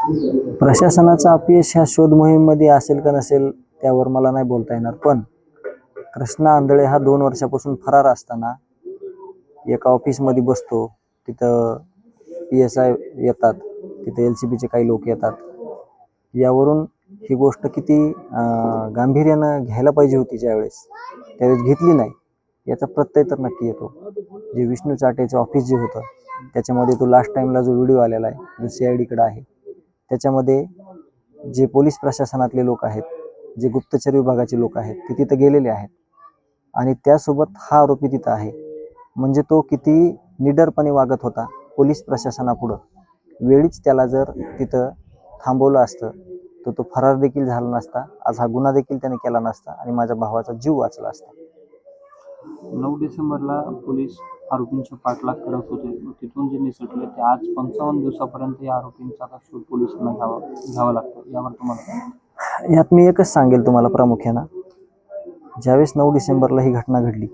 प्रशासनाचा अपयश ह्या शोध मोहीममध्ये असेल का नसेल त्यावर मला नाही बोलता येणार. पण कृष्णा आंधळे हा दोन वर्षापासून फरार असताना एका ऑफिसमध्ये बसतो. तिथं पी एस आय येतात. तिथं एल सी बीचे काही लोक येतात. यावरून ही गोष्ट किती गांभीर्यानं घ्यायला पाहिजे होती ज्यावेळेस त्यावेळेस घेतली नाही. याचा प्रत्यय तर नक्की येतो. जे विष्णू चाटेचं ऑफिस जे होतं त्याच्यामध्ये तो लास्ट टाईमला जो व्हिडिओ आलेला आहे जो सी आय डीकडं आहे त्याच्यामध्ये जे पोलीस प्रशासनातले लोक आहेत जे गुप्तचर विभागाचे लोक आहेत ते तिथं गेलेले आहेत. आणि त्यासोबत हा आरोपी तिथं आहे. म्हणजे तो किती निडरपणे वागत होता पोलीस प्रशासनापुढं. वेळीच त्याला जर तिथं थांबवलं असतं तर तो फरार देखील झाला नसता. आज हा गुन्हा देखील त्याने केला नसता आणि माझ्या भावाचा जीव वाचला असता. नऊ डिसेंबरला पोलीस आरोपींचा पाठलाग करत होते. तिथून जे निसटले ते आज पंचावन्न दिवसापर्यंत या आरोपींचा आता शोध पोलिसांना घ्यावा घ्यावा लागतो. यावर तुम्हाला यात मी एकच सांगेल तुम्हाला प्रामुख्यानं. ज्यावेळेस नऊ डिसेंबरला ही घटना घडली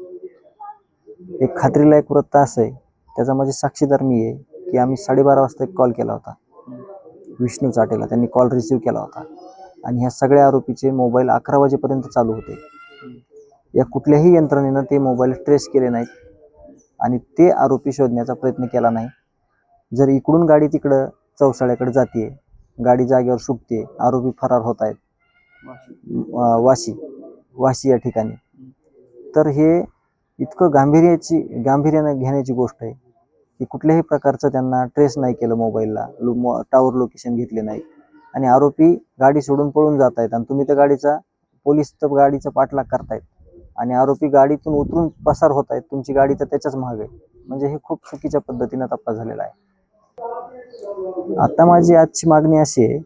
एक खात्रीलायक वृत्त असं आहे त्याचा माझे साक्षीदार मी आहे की आम्ही साडेबारा वाजता एक कॉल केला होता. विष्णू चाटेला त्यांनी कॉल रिसीव्ह केला होता. आणि ह्या सगळ्या आरोपीचे मोबाईल अकरा वाजेपर्यंत चालू होते. या कुठल्याही यंत्रणेनं ते मोबाईल ट्रेस केले नाहीत. आणि ते आरोपी शोधण्याचा प्रयत्न केला नाही. जर इकडून गाडी तिकडं चौसाळ्याकडे जाते गाडी जागेवर सुटते आरोपी फरार होत आहेत वाशी. वाशी वाशी या ठिकाणी. तर हे इतकं गांभीर्याची गांभीर्यानं घेण्याची गोष्ट आहे की कुठल्याही प्रकारचं त्यांना ट्रेस नाही केलं मोबाईलला. लो मो टावर लोकेशन घेतले नाही. आणि आरोपी गाडी सोडून पळून जात आहेत आणि तुम्ही त्या गाडीचा पोलीस तर गाडीचा पाठलाग करतायत. आणि आरोपी गाडीतून उतरून पसार होत आहेत. तुमची गाडी तर त्याच्याच मागे आहे. म्हणजे हे खूप चुकीच्या पद्धतीनं तपास झालेला आहे. आता माझी आजची मागणी अशी आहे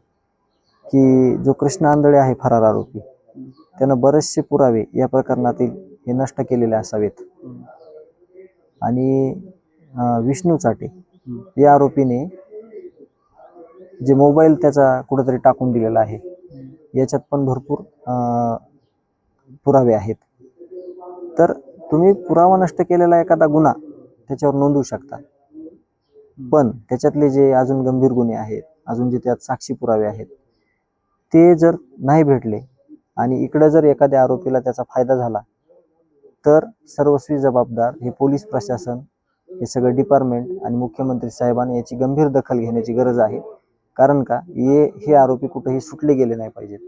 की जो कृष्ण आंधळे आहे फरार आरोपी त्यानं बरेचसे पुरावे या प्रकरणातील हे नष्ट केलेले असावेत. आणि विष्णू चाटे या आरोपीने जे मोबाईल त्याचा कुठेतरी टाकून दिलेला आहे याच्यात पण भरपूर पुरावे आहेत. तर तुम्ही पुरावा नष्ट केलेला एखादा गुन्हा त्याच्यावर नोंदवू शकता. पण त्याच्यातले जे अजून गंभीर गुन्हे आहेत अजून जे त्यात साक्षी पुरावे आहेत ते जर नाही भेटले आणि इकडं जर एखाद्या आरोपीला त्याचा फायदा झाला तर सर्वस्वी जबाबदार हे पोलीस प्रशासन हे सगळं डिपार्टमेंट आणि मुख्यमंत्री साहेबांनी याची गंभीर दखल घेण्याची गरज आहे. कारण का? हे हे आरोपी कुठेही सुटले गेले नाही पाहिजेत.